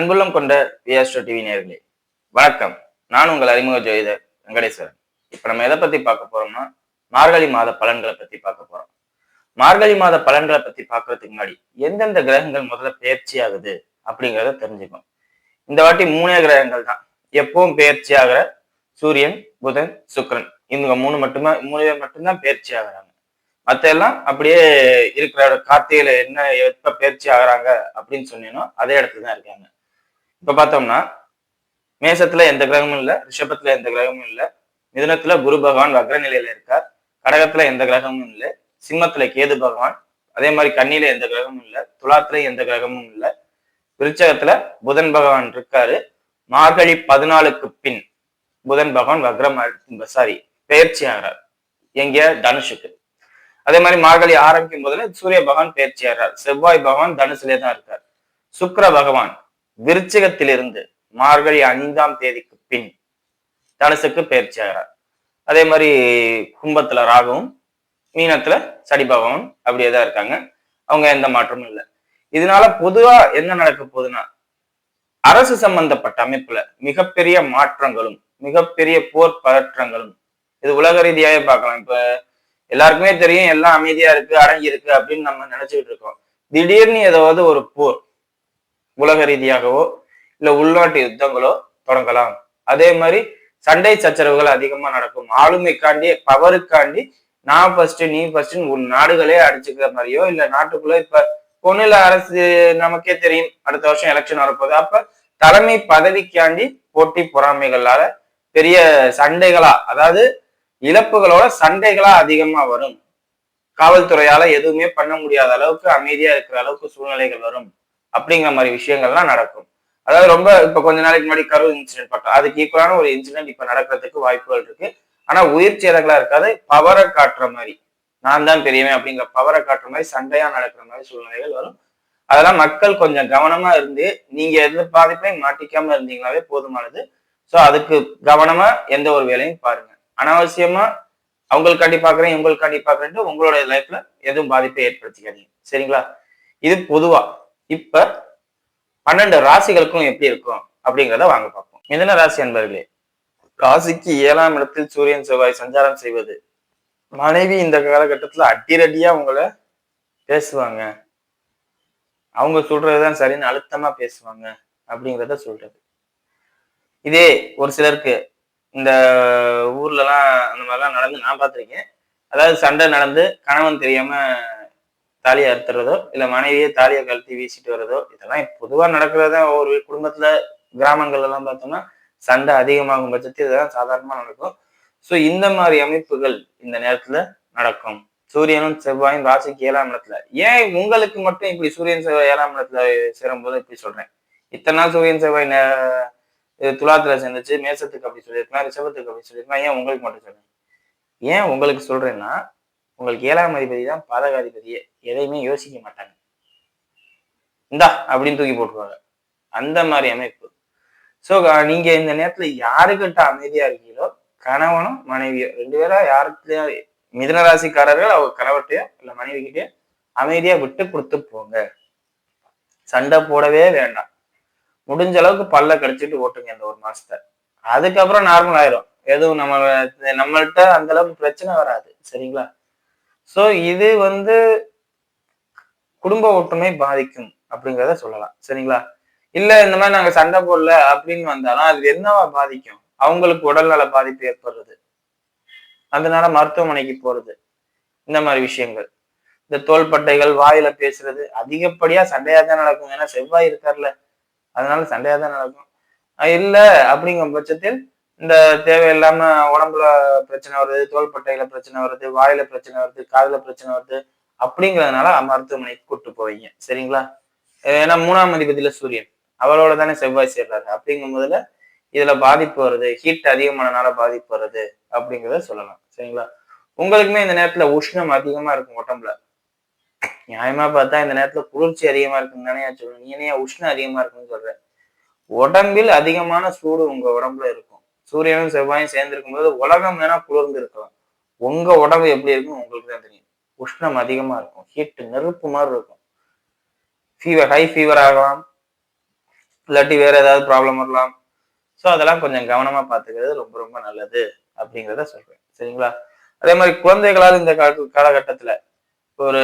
அன்புள்ளம் கொண்ட பிஎஸ்டோ டிவி நேர்களே வணக்கம். நான் உங்கள் அறிமுக ஜோதிடர் வெங்கடேஸ்வரன். இப்ப நம்ம எதை பத்தி பார்க்க போறோம்னா மார்கழி மாத பலன்களை பத்தி பார்க்க போறோம். மார்கழி மாத பலன்களை பத்தி பார்க்கறதுக்கு முன்னாடி எந்தெந்த கிரகங்கள் முதல்ல பயிற்சி ஆகுது அப்படிங்கிறத தெரிஞ்சுக்கணும். இந்த வாட்டி மூணே கிரகங்கள் தான். எப்பவும் பயிற்சி ஆகிற சூரியன் புதன் சுக்கிரன். இவங்க மூணு மட்டுமே மூணு பேர் மட்டும்தான் பயிற்சி ஆகுறாங்க. மத்த எல்லாம் அப்படியே இருக்கிற கார்த்திகையில என்ன எப்ப பயிற்சி ஆகுறாங்க அப்படின்னு சொன்னீங்கன்னா அதே இடத்துல தான் இருக்காங்க. இப்ப பார்த்தோம்னா மேசத்துல எந்த கிரகமும் இல்ல ரிஷபத்துல எந்த கிரகமும் இல்ல. மிதுனத்துல குரு பகவான் வக்ர நிலையில இருக்கார். கடகத்துல எந்த கிரகமும் இல்லை. சிம்மத்துல கேது பகவான். அதே மாதிரி கண்ணில எந்த கிரகமும் இல்லை. துலாத்துல எந்த கிரகமும் இல்லை. விருச்சகத்துல புதன் பகவான் இருக்காரு. மார்கழி பதினாலுக்கு பின் புதன் பகவான் வக்ரம் சாரி பயிற்சி ஆகிறார். எங்க தனுஷுக்கு. அதே மாதிரி மார்கழி ஆரம்பிக்கும் போதுல சூரிய பகவான் பயிற்சி ஆகிறார். செவ்வாய் பகவான் தனுசுலே தான் இருக்கார். சுக்கிர பகவான் விருச்சிகத்திலிருந்து மார்கழி ஐந்தாம் தேதிக்கு பின் தனுசுக்கு பயிற்சி ஆகிறார் அதே மாதிரி கும்பத்துல ராகவும் மீனத்துல சடி பகவான் அப்படியே தான் இருக்காங்க. அவங்க எந்த மாற்றமும் இல்லை. இதனால பொதுவா என்ன நடக்க போகுதுன்னா அரசு சம்பந்தப்பட்ட அமைப்புல மிகப்பெரிய மாற்றங்களும் மிகப்பெரிய போர் பதற்றங்களும் இது உலக ரீதியாவே பார்க்கலாம். இப்ப எல்லாருக்குமே தெரியும் எல்லாம் அமைதியா இருக்கு அடங்கி இருக்கு அப்படின்னு நம்ம நினைச்சுக்கிட்டு இருக்கோம். திடீர்னு ஏதாவது ஒரு போர் உலக ரீதியாகவோ இல்ல உள்நாட்டு யுத்தங்களோ தொடங்கலாம். அதே மாதிரி சண்டை சச்சரவுகள் அதிகமா நடக்கும். ஆளுமைக்காண்டி பவருக்காண்டி நான் ஃபர்ஸ்ட் நீ ஃபர்ஸ்ட்னு உன் நாடுகளே அடிச்சுக்கிற மாதிரியோ இல்ல நாட்டுக்குள்ள இப்ப பொண்ணுல அரசு நமக்கே தெரியும். அடுத்த வருஷம் எலெக்ஷன் வரப்போகுது. அப்ப தலைமை பதவிக்காண்டி போட்டி பொறாமைகளால பெரிய சண்டைகளா அதாவது இழப்புகளோட சண்டைகளா அதிகமா வரும். காவல்துறையால எதுவுமே பண்ண முடியாத அளவுக்கு அமைதியா இருக்கிற அளவுக்கு சூழ்நிலைகள் வரும். அப்படிங்கிற மாதிரி விஷயங்கள்லாம் நடக்கும். அதாவது ரொம்ப இப்ப கொஞ்ச நாளைக்கு முன்னாடி கரூர் இன்சிடென்ட் பார்த்தோம். அதுக்கு ஈக்குவலான ஒரு இன்சிடென்ட் இப்ப நடக்கிறதுக்கு வாய்ப்புகள் இருக்கு. ஆனா உயிர் சேதங்களா இருக்காது பவரை காட்டுற மாதிரி. நான் தான் பெரியவன் அப்படிங்கிற பவரை காட்டுற மாதிரி சண்டையா நடக்கிற மாதிரி சூழ்நிலைகள் வரும். அதெல்லாம் மக்கள் கொஞ்சம் கவனமா இருந்து நீங்க எந்த பாதிப்பையும் மாட்டிக்காம இருந்தீங்களாவே போதுமானது. ஸோ அதுக்கு கவனமா எந்த ஒரு வேலையும் பாருங்க. அனாவசியமா அவங்களுக்காண்டி பாக்குறேன் இவங்களுக்காண்டி பாக்குறேன்ட்டு உங்களோட லைஃப்ல எதுவும் பாதிப்பை ஏற்படுத்திக்காதீங்க. சரிங்களா? இது பொதுவா. இப்ப பன்னெண்டு ராசிகளுக்கும் எப்படி இருக்கும் அப்படிங்கிறத வாங்க பார்ப்போம். மிதன ராசி அன்பர்களே ராசிக்கு ஏழாம் இடத்தில் சூரியன் செவ்வாய் சஞ்சாரம் செய்வது. மனைவி இந்த காலகட்டத்துல அடிரடியா உங்களை பேசுவாங்க. அவங்க சொல்றதுதான் சரின்னு அழுத்தமா பேசுவாங்க அப்படிங்கிறத சொல்றது. இதே ஒரு சிலருக்கு இந்த ஊர்லலாம் அந்த மாதிரிலாம் நடந்து நான் பார்த்துருக்கேன். அதாவது சண்டை நடந்து கணவன் தெரியாம தாலியை அறுத்துறதோ இல்லை மனைவியே தாலியை கழட்டி வீசிட்டு வர்றதோ இதெல்லாம் பொதுவாக நடக்கிறதா ஒவ்வொரு குடும்பத்துல கிராமங்கள்ல எல்லாம் பார்த்தோம்னா சண்டை அதிகமாகும் பட்சத்தில் இதெல்லாம் சாதாரணமா நடக்கும். ஸோ இந்த மாதிரி அமைப்புகள் இந்த நேரத்துல நடக்கும். சூரியனும் செவ்வாயும் ராசிக்கு ஏழாம் இடத்துல. ஏன் உங்களுக்கு மட்டும் இப்படி சூரியன் செவ்வாய் ஏழாம் இடத்துல சேரும்போது இப்படி சொல்றேன்? இத்தனை நாள் சூரியன் செவ்வாய் துலாத்துல சேர்ந்துச்சு மேசத்துக்கு அப்படி சொல்லியிருக்கலாம் ரிஷபத்துக்கு அப்படி சொல்லியிருக்கலாம். ஏன் உங்களுக்கு மட்டும் சொல்றேன்? ஏன் உங்களுக்கு சொல்றேன்னா உங்களுக்கு ஏழாம் அதிபதி தான் பாதகாதிபதியே எதையுமே யோசிக்க மாட்டாங்க. இந்தா அப்படின்னு தூக்கி போட்டுருவாங்க. அந்த மாதிரி அமைப்பு. ஸோ நீங்க இந்த நேரத்துல யாருக்கிட்ட அமைதியா இருக்கீங்களோ கணவனும் மனைவியோ ரெண்டு பேரா யாருக்கிட்டயா மிதனராசிக்காரர்கள் அவங்க கணவர்கிட்டயோ இல்லை மனைவி கிட்டயோ அமைதியா விட்டு கொடுத்து போங்க. சண்டை போடவே வேண்டாம். முடிஞ்ச அளவுக்கு பல்ல கடிச்சிட்டு ஓட்டுங்க இந்த ஒரு மாசத்தை. அதுக்கப்புறம் நார்மல் ஆயிரும். எதுவும் நம்ம நம்மள்கிட்ட அந்த அளவுக்கு பிரச்சனை வராது. சரிங்களா? சோ இது வந்து குடும்ப ஒற்றுமை பாதிக்கும் அப்படிங்கிறத சொல்லலாம். சரிங்களா? இல்ல இந்த மாதிரி நாங்க சண்டை போடல அப்படின்னு வந்தாலும் அது என்னவா பாதிக்கும்? அவங்களுக்கு உடல்நல பாதிப்பு ஏற்படுறது. அதனால மருத்துவமனைக்கு போறது. இந்த மாதிரி விஷயங்கள். இந்த தோள்பட்டைகள் வாயில பேசுறது அதிகப்படியா சண்டையா தான் நடக்கும். ஏன்னா செவ்வாய் இருக்கார்ல. அதனால சண்டையா தான் நடக்கும். இல்ல அப்படிங்கும் பட்சத்தில் இந்த தேவையில்லாம உடம்புல பிரச்சனை வருது தோள்பட்டையில பிரச்சனை வருது வாயில பிரச்சனை வருது காதுல பிரச்சனை வருது அப்படிங்கிறதுனால மருத்துவமனைக்கு கூட்டு போவீங்க. சரிங்களா? ஏன்னா மூணாம் அதிபதியில சூரியன். அவரோட தானே செவ்வாய் சேர்றாரு. அப்படிங்கும் போதுல இதுல பாதிப்பு வருது. ஹீட் அதிகமானனால பாதிப்பு வருது அப்படிங்கிறத சொல்லலாம். சரிங்களா? உங்களுக்குமே இந்த நேரத்துல உஷ்ணம் அதிகமா இருக்கும் உடம்புல. நியாயமா பார்த்தா இந்த நேரத்துல குளிர்ச்சி அதிகமா இருக்குன்னு தானே சொல்லணும் நீ ஏன் உஷ்ணம் அதிகமா இருக்குன்னு சொல்ற? உடம்பில் அதிகமான சூடு உங்க உடம்புல இருக்கும். சூரியனும் செவ்வாயும் சேர்ந்திருக்கும் போது உலகம் வேணா குளிர்ந்து இருக்கலாம் உங்க உடம்பு எப்படி இருக்குன்னு உங்களுக்கு தான் தெரியும். உஷ்ணம் அதிகமா இருக்கும். ஹீட் நெருப்பு மாதிரி இருக்கும். ஃபீவர் ஹை ஃபீவர் ஆகலாம். இல்லாட்டி வேற ஏதாவது ப்ராப்ளம் வரலாம். ஸோ அதெல்லாம் கொஞ்சம் கவனமா பார்த்துக்கிறது ரொம்ப ரொம்ப நல்லது அப்படிங்கிறத சொல்றேன். சரிங்களா? அதே மாதிரி குழந்தைகளால் இந்த கால காலகட்டத்துல ஒரு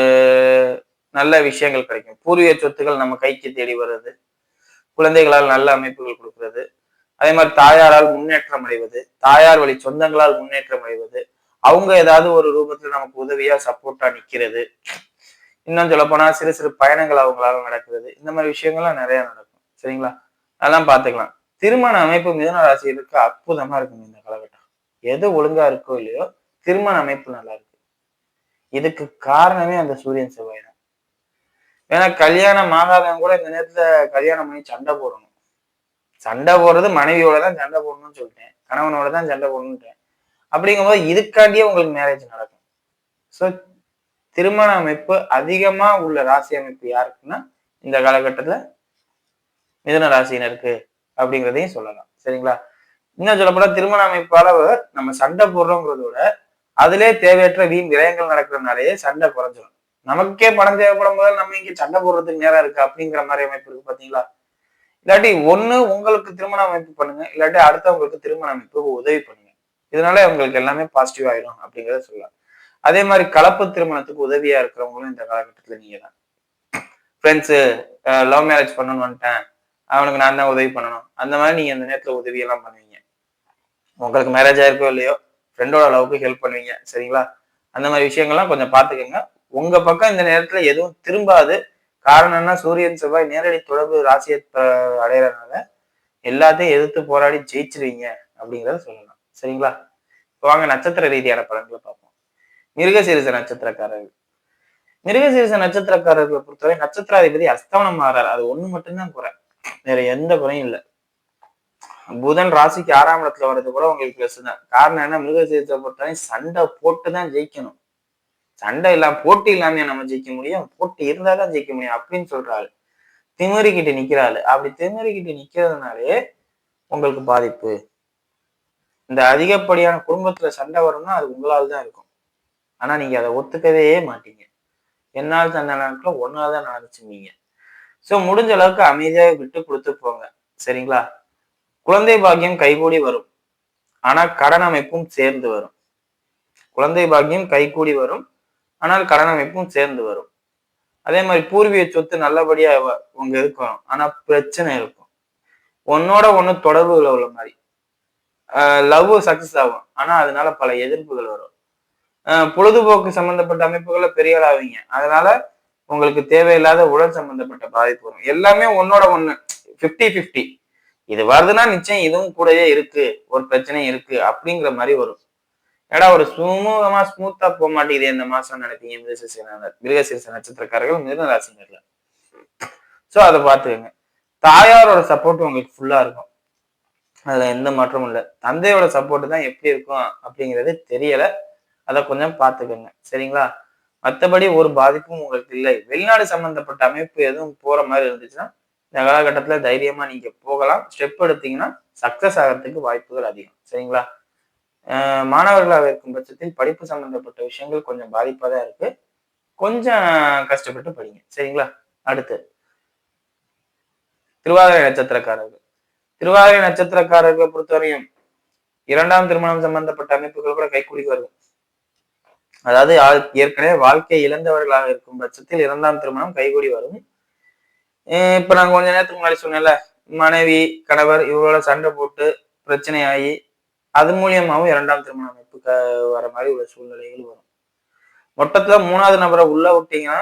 நல்ல விஷயங்கள் கிடைக்கும். பூர்வீக சொத்துக்கள் நம்ம கைக்கு தேடி வர்றது. குழந்தைகளால் நல்ல அமைப்புகள் கொடுக்கறது. அதே மாதிரி தாயாரால் முன்னேற்றம் அடைவது தாயார் வழி சொந்தங்களால் முன்னேற்றம் அடைவது அவங்க ஏதாவது ஒரு ரூபத்துல நமக்கு உதவியா சப்போர்ட்டா நிக்கிறது. இன்னும் சொல்ல போனா சிறு சிறு பயணங்கள் அவங்களால நடக்கிறது. இந்த மாதிரி விஷயங்கள்லாம் நிறைய நடக்கும். சரிங்களா? அதெல்லாம் பாத்துக்கலாம் திருமண அமைப்பு மிதன ராசிகளுக்கு அற்புதமா இருக்கும் இந்த காலகட்டம். எது ஒழுங்கா இருக்கோ இல்லையோ திருமண அமைப்பு நல்லா இருக்கு. இதுக்கு காரணமே அந்த சூரியன் செவ்வாய் தான். ஏன்னா கல்யாணம் ஆகாதவங்க கூட இந்த நேரத்துல கல்யாணம் பண்ணி சண்டை போடணும். சண்டை போடுறது மனைவியோட தான் சண்டை போடணும்னு சொல்லிட்டேன். கணவனோட தான் சண்டை போடணுன்ட்டேன் அப்படிங்கும்போது இதுக்காண்டியே உங்களுக்கு மேரேஜ் நடக்கும். ஸோ திருமண அமைப்பு அதிகமா உள்ள ராசி அமைப்பு யாருக்குன்னா இந்த காலகட்டத்துல மிதன ராசினருக்கு அப்படிங்கிறதையும் சொல்லலாம். சரிங்களா? இன்னும் சொல்லப்போனால் திருமண அமைப்பால நம்ம சண்டை போடுறோங்கிறதோட அதிலே தேவையற்ற வீண் விரயங்கள் நடக்கிறதுனாலேயே சண்டை குறைஞ்சிடும் நமக்கே பணம் தேவைப்படும் போது நம்ம இங்கே சண்டை போடுறதுக்கு நேரம் இருக்கு? அப்படிங்கிற மாதிரி அமைப்பு இருக்கு பாத்தீங்களா? இல்லாட்டி ஒன்று உங்களுக்கு திருமண அமைப்பு பண்ணுங்க இல்லாட்டி அடுத்தவங்களுக்கு திருமண அமைப்புக்கு உதவி பண்ணுங்க. இதனால உங்களுக்கு எல்லாமே பாசிட்டிவ் ஆயிடும் அப்படிங்கிறத சொல்லலாம். அதே மாதிரி கலப்பு திருமணத்துக்கு உதவியா இருக்கிறவங்களும் இந்த காலகட்டத்தில் நீங்க தான் ஃப்ரெண்ட்ஸு லவ் மேரேஜ் பண்ணணும்னு வந்துட்டேன். அவனுக்கு நான் தான் உதவி பண்ணணும். அந்த மாதிரி நீங்க அந்த நேரத்தில் உதவியெல்லாம் பண்ணுவீங்க. உங்களுக்கு மேரேஜ் ஆயிருக்கோ இல்லையோ ஃப்ரெண்டோட அளவுக்கு ஹெல்ப் பண்ணுவீங்க. சரிங்களா? அந்த மாதிரி விஷயங்கள்லாம் கொஞ்சம் பார்த்துக்கோங்க. உங்க பக்கம் இந்த நேரத்தில் எதுவும் திரும்பாது. காரணம் சூரியன் செவ்வாய் நேரடி தொடர்பு ராசியை அடையிறதுனால எல்லாத்தையும் எதிர்த்து போராடி ஜெயிச்சிருவீங்க அப்படிங்கிறத சொல்லலாம். சரிங்களா? இப்போ வாங்க நட்சத்திர ரீதியான பலன்களை பார்ப்போம். மிருகசீரிச நட்சத்திரக்காரர்கள். மிருகசீரிச நட்சத்திரக்காரர்களை பொறுத்தவரை நட்சத்திராதிபதி அஸ்தவனம் ஆறாரு. அது ஒண்ணு மட்டும்தான் குறை. வேற எந்த குறையும் இல்லை. புதன் ராசிக்கு ஆறாம் இடத்துல வர்றது கூட உங்களுக்கு பிளஸ் தான். காரணம் என்ன? மிருகசீரிசை பொறுத்தவரை சண்டை போட்டு தான் ஜெயிக்கணும். சண்டை இல்லாம போட்டி இல்லாம நம்ம ஜெயிக்க முடியும்? போட்டி இருந்தாதான் ஜெயிக்க முடியும் அப்படின்னு சொல்றாள். திமிரிக்கிட்டு நிக்கிறாள். அப்படி திமிரிக்கிட்டு நிக்கிறதுனாலே உங்களுக்கு பாதிப்பு. இந்த அதிகப்படியான குடும்பத்துல சண்டை வரும்னா அது உங்களால் தான் இருக்கும். ஆனா நீங்க அதை ஒத்துக்கவே மாட்டீங்க. என்னால் சண்டை நடக்கல ஒன்னால் தான் நடந்துச்சுமீங்க ஸோ முடிஞ்ச அளவுக்கு அமைதியாக விட்டு கொடுத்து போங்க. சரிங்களா? குழந்தை பாக்கியம் கைகூடி வரும். ஆனா கடன் அமைப்பும் சேர்ந்து வரும். குழந்தை பாக்கியம் கைகூடி வரும். ஆனால் கடன் அமைப்பும் சேர்ந்து வரும். அதே மாதிரி பூர்வீக சொத்து நல்லபடியா உங்க இருக்கும் ஆனா பிரச்சனை இருக்கும். ஒன்னோட ஒண்ணு தொடர்புகள் உள்ள மாதிரி. லவ் சக்சஸ் ஆகும். ஆனா அதனால பல எதிர்ப்புகள் வரும். பொழுதுபோக்கு சம்பந்தப்பட்ட அமைப்புகளை பெரிய ஆவீங்க அதனால உங்களுக்கு தேவையில்லாத உடல் சம்பந்தப்பட்ட பாதிப்பு வரும். எல்லாமே ஒன்னோட ஒண்ணு. பிப்டி பிப்டி இது வருதுன்னா நிச்சயம் இதுவும் கூடவே இருக்கு. ஒரு பிரச்சனை இருக்கு. அப்படிங்கிற மாதிரி வரும். ஏடா ஒரு சுமூகமா ஸ்மூத்தா போக மாட்டேங்குது இந்த மாசம் நினைப்பீங்க மிருகசீசன மிருகசீச நட்சத்திரக்காரர்கள் மிருகராசினர்ல சோ அதை பாத்துக்கோங்க தாயாரோட சப்போர்ட் உங்களுக்கு ஃபுல்லா இருக்கும். அதுல எந்த மாற்றமும் இல்லை. தந்தையோட சப்போர்ட் தான் எப்படி இருக்கும் அப்படிங்கிறது தெரியல. அதை கொஞ்சம் பார்த்துக்கோங்க. சரிங்களா? மற்றபடி ஒரு பாதிப்பும் உங்களுக்கு இல்லை. வெளிநாடு சம்பந்தப்பட்ட அமைப்பு எதுவும் போற மாதிரி இருந்துச்சுன்னா இந்த காலகட்டத்துல தைரியமா நீங்க போகலாம். ஸ்டெப் எடுத்தீங்கன்னா சக்சஸ் ஆகிறதுக்கு வாய்ப்புகள் அதிகம். சரிங்களா? மாணவர்களாக இருக்கும் பட்சத்தில் படிப்பு சம்பந்தப்பட்ட விஷயங்கள் கொஞ்சம் பாதிப்பாக தான் இருக்கு. கொஞ்சம் கஷ்டப்பட்டு படிங்க. சரிங்களா? அடுத்து. திருவாதிரை நட்சத்திரக்காரர்கள். திருவாதிரை நட்சத்திரக்காரர்களை பொறுத்தவரையும் இரண்டாம் திருமணம் சம்பந்தப்பட்ட அமைப்புகள் கூட கைக்கூடி வரும் அதாவது ஏற்கனவே வாழ்க்கை இழந்தவர்களாக இருக்கும் பட்சத்தில் இரண்டாம் திருமணம் கைகூடி வரும். இப்ப நான் கொஞ்ச நேரத்துக்கு முன்னாடி சொன்னேன்ல மனைவி கணவர் இவரோட சண்டை போட்டு பிரச்சனை ஆகி அது மூலியமாகவும் இரண்டாம் திருமண அமைப்பு வர மாதிரி உள்ள சூழ்நிலைகள் வரும். மொத்தத்துல மூணாவது நபரை உள்ள விட்டீங்கன்னா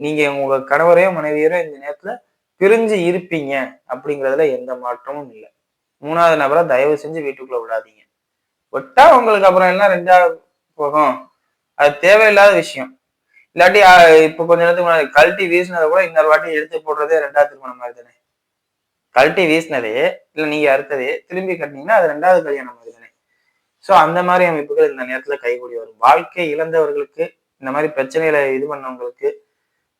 நீங்க உங்க கணவரையோ மனைவியரோ இந்த நேரத்துல பிரிஞ்சு இருப்பீங்க அப்படிங்கிறதுல எந்த மாற்றமும் இல்லை. மூணாவது நபரை தயவு செஞ்சு வீட்டுக்குள்ள விடாதீங்க. விட்டா உங்களுக்கு அப்புறம் எல்லாம் ரெண்டாவது போகும்? அது தேவையில்லாத விஷயம். இல்லாட்டி இப்ப கொஞ்ச நேரத்துக்கு கழட்டி வீசினதை கூட இன்னொரு வாட்டி எடுத்து போடுறதே ரெண்டாவது திருமணம் மாதிரி தானே? கழட்டி வீசினதே இல்ல நீங்க அறுத்ததே திரும்பி கட்டினீங்கன்னா அது ரெண்டாவது கல்யாணம் மாதிரி தானே? ஸோ அந்த மாதிரி அமைப்புகள் இந்த நேரத்துல கைகூடி வரும். வாழ்க்கை இழந்தவர்களுக்கு இந்த மாதிரி பிரச்சனைகளை இது பண்ணவங்களுக்கு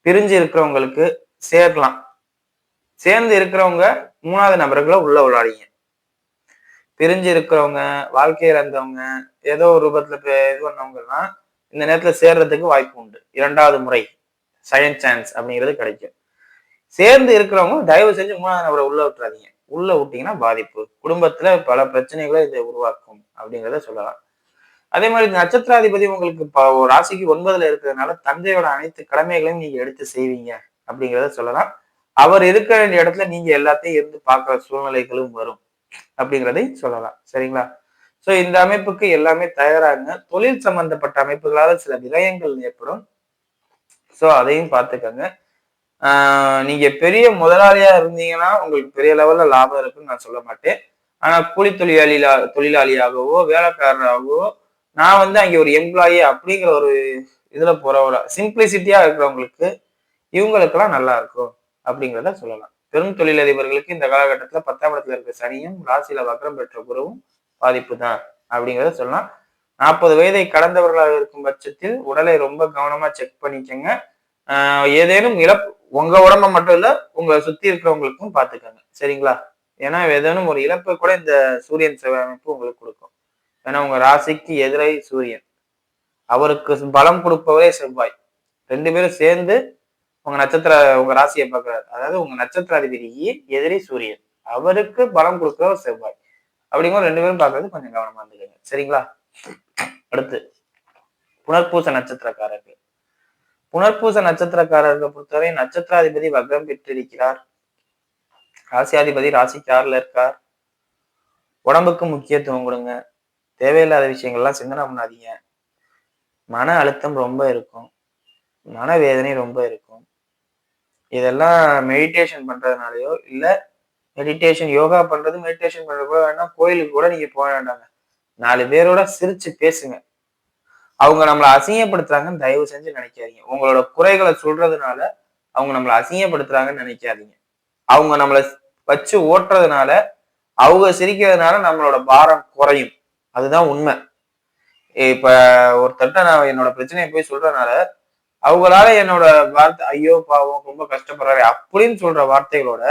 பிரிஞ்சு இருக்கிறவங்களுக்கு சேரலாம் சேர்ந்து இருக்கிறவங்க மூணாவது நபர்களை உள்ள விளையாடிங்க பிரிஞ்சு இருக்கிறவங்க வாழ்க்கை இழந்தவங்க ஏதோ ஒரு ரூபத்துல இது பண்ணவங்கன்னா இந்த நேரத்துல சேர்றதுக்கு வாய்ப்பு உண்டு. இரண்டாவது முறை செகண்ட் சான்ஸ் அப்படிங்கிறது கிடைக்கும். சேர்ந்து இருக்கிறவங்க தயவு செஞ்சு மூணாவது நபரை உள்ள விட்டுறாதீங்க. உள்ள விட்டீங்கன்னா பாதிப்பு. குடும்பத்துல பல பிரச்சனைகளை இதை உருவாக்கும் அப்படிங்கிறத சொல்லலாம். அதே மாதிரி நட்சத்திராதிபதி உங்களுக்கு ஒரு ராசிக்கு ஒன்பதுல இருக்கிறதுனால தந்தையோட அனைத்து கடமைகளையும் நீங்க எடுத்து செய்வீங்க அப்படிங்கிறத சொல்லலாம். அவர் இருக்கிற வேண்டிய இடத்துல நீங்க எல்லாத்தையும் இருந்து பார்க்குற சூழ்நிலைகளும் வரும் அப்படிங்கிறதை சொல்லலாம். சரிங்களா? சோ இந்த அமைப்புக்கு எல்லாமே தயாராகுங்க. தொழில் சம்பந்தப்பட்ட அமைப்புகளால் சில விரயங்கள் ஏற்படும். சோ அதையும் பார்த்துக்கோங்க. நீங்க பெரிய முதலாளியா இருந்தீங்கன்னா உங்களுக்கு பெரிய லெவல்ல லாபம் இருக்குன்னு நான் சொல்ல மாட்டேன். ஆனா கூலி தொழிலாளியா தொழிலாளியாகவோ வேலைக்காரராகவோ நான் வந்து அங்கே ஒரு எம்ப்ளாயி அப்படிங்கிற ஒரு இதுல போறவர சிம்பிளிசிட்டியா இருக்கிறவங்களுக்கு இவங்களுக்கெல்லாம் நல்லா இருக்கும் அப்படிங்கிறத சொல்லலாம். பெரும் தொழிலதிபர்களுக்கு இந்த காலகட்டத்துல பத்தாம் இடத்துல இருக்க சனியும் ராசியில வக்கரம் பெற்ற குருவும் பாதிப்பு தான் அப்படிங்கிறத சொல்லலாம். நாற்பது வயதை கடந்தவர்களாக இருக்கும் பட்சத்தில் உடலை ரொம்ப கவனமா செக் பண்ணிக்கோங்க. ஏதேனும் இழப்பு உங்க உடம்ப மட்டும் இல்ல உங்களை சுத்தி இருக்கிறவங்களுக்கும் பாத்துக்கோங்க. சரிங்களா? ஏன்னா ஏதேனும் ஒரு இழப்பை கூட இந்த சூரியன் சேவை அமைப்பு உங்களுக்கு கொடுக்கும். ஏன்னா உங்க ராசிக்கு எதிரை சூரியன். அவருக்கு பலம் கொடுப்பவரே செவ்வாய். ரெண்டு பேரும் சேர்ந்து உங்க நட்சத்திர உங்க ராசியை பார்க்கிறார் அதாவது உங்க நட்சத்திர அதிபதிக்கு எதிரி சூரியன். அவருக்கு பலம் கொடுக்கிறவர் செவ்வாய். அப்படிங்கிற ரெண்டு பேரும் பார்க்கறது கொஞ்சம் கவனமா இருந்துக்கங்க. சரிங்களா? அடுத்து புனர்பூச நட்சத்திரக்காரர்கள். புனர்பூச நட்சத்திரக்காரர்கள் பொறுத்தவரை நட்சத்திராதிபதி வக்ரம் பெற்றிருக்கிறார். ராசியாதிபதி ராசிக்கு ஆறுல இருக்கார். உடம்புக்கு முக்கியத்துவம் கொடுங்க. தேவையில்லாத விஷயங்கள்லாம் சிந்தனை பண்ணாதீங்க. மன அழுத்தம் ரொம்ப இருக்கும். மனவேதனை ரொம்ப இருக்கும். இதெல்லாம் மெடிடேஷன் பண்றதுனாலயோ இல்லை மெடிடேஷன் யோகா பண்றது மெடிடேஷன் பண்றது கூட வேணா கோயிலுக்கு கூட நீங்க போக வேண்டாங்க. நாலு பேரோட சிரிச்சு பேசுங்க. அவங்க நம்மளை அசிங்கப்படுத்துறாங்கன்னு தயவு செஞ்சு நினைக்காதீங்க. உங்களோட குறைகளை சொல்றதுனால அவங்க நம்மளை அசிங்கப்படுத்துறாங்கன்னு நினைக்காதீங்க. அவங்க நம்மளை வச்சு ஓட்டுறதுனால அவங்க சிரிக்கிறதுனால நம்மளோட பாரம் குறையும். அதுதான் உண்மை. இப்ப ஒருத்தட்ட நான் என்னோட பிரச்சனையை போய் சொல்றதுனால அவங்களால என்னோட வார்த்தை ஐயோ பாவம் ரொம்ப கஷ்டப்படுறாரு அப்படின்னு சொல்ற வார்த்தைகளோட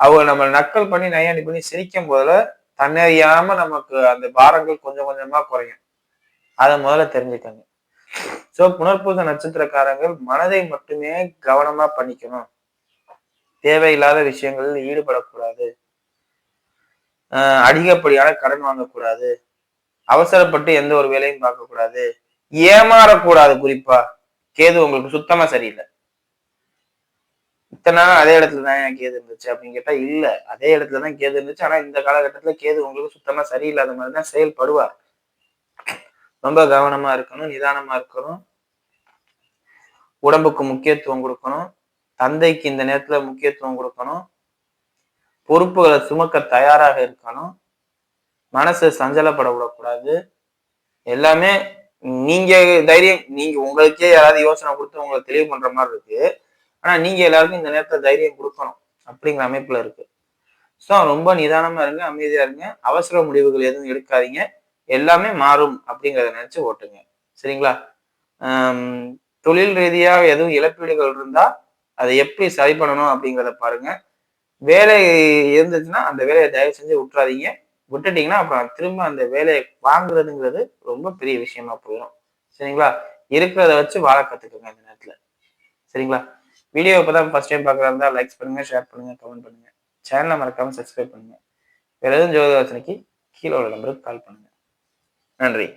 அவங்க நம்ம நக்கல் பண்ணி நையாண்டி பண்ணி சிரிக்கும் போதுல தன்னறியாம நமக்கு அந்த பாரங்கள் கொஞ்சம் கொஞ்சமா குறையும். அதை முதல்ல தெரிஞ்சுக்கங்க. சோ புனர்பூச நட்சத்திரக்காரங்கள் மனதை மட்டுமே கவனமா பண்ணிக்கணும். தேவையில்லாத விஷயங்களில் ஈடுபடக்கூடாது. அதிகப்படியான கடன் வாங்கக்கூடாது. அவசரப்பட்டு எந்த ஒரு வேலையும் பார்க்கக்கூடாது. ஏமாறக்கூடாது குறிப்பா. கேது உங்களுக்கு சுத்தமா சரியில்லை. இத்தனை நாள் அதே இடத்துல தான் கேது இருந்துச்சு அப்படின்னு கேட்டா இல்ல. அதே இடத்துல தான் கேது இருந்துச்சு. ஆனா இந்த காலகட்டத்துல கேது உங்களுக்கு சுத்தமா சரியில்லாத மாதிரி தான் செயல்படுவார். ரொம்ப கவனமா இருக்கணும் நிதானமா இருக்கணும். உடம்புக்கு முக்கியத்துவம் கொடுக்கணும். தந்தைக்கு இந்த நேரத்துல முக்கியத்துவம் கொடுக்கணும். பொறுப்புகளை சுமக்க தயாராக இருக்கணும். மனசு சஞ்சலப்பட விடக்கூடாது. எல்லாமே நீங்க தைரியம் நீங்க உங்களுக்கே யாராவது யோசனை கொடுத்து உங்களை தெளிவு பண்ற மாதிரி இருக்கு. ஆனா நீங்க எல்லாருக்கும் இந்த நேரத்துல தைரியம் கொடுக்கணும். அப்படிங்கிற அமைப்புல இருக்கு. ஸோ ரொம்ப நிதானமா இருங்க அமைதியா இருங்க. அவசர முடிவுகள் எதுவும் எடுக்காதீங்க. எல்லாமே மாறும் அப்படிங்கிறத நினைச்சு ஓட்டுங்க. சரிங்களா? தொழில் ரீதியாக எதுவும் இழப்பீடுகள் இருந்தா அதை எப்படி சரி பண்ணணும் அப்படிங்கிறத பாருங்க. வேலை இருந்துச்சுன்னா அந்த வேலையை தயவு செஞ்சு விட்டுறாதீங்க. விட்டுட்டீங்கன்னா அப்புறம் திரும்ப அந்த வேலையை வாங்குறதுங்கிறது ரொம்ப பெரிய விஷயமா போயிடும். சரிங்களா? இருக்கிறத வச்சு வாழ கத்துக்கோங்க இந்த நேரத்துல. சரிங்களா? வீடியோ இப்பதான் ஃபர்ஸ்ட் டைம் பார்க்குறதா இருந்தால் லைக்ஸ் பண்ணுங்க ஷேர் பண்ணுங்க கமெண்ட் பண்ணுங்க. சேனலை மறக்காம சப்ஸ்கிரைப் பண்ணுங்க. வேற எதுவும் ஜோதிவாசனைக்கு கீழே உள்ள நம்பருக்கு கால் பண்ணுங்க. நன்றி.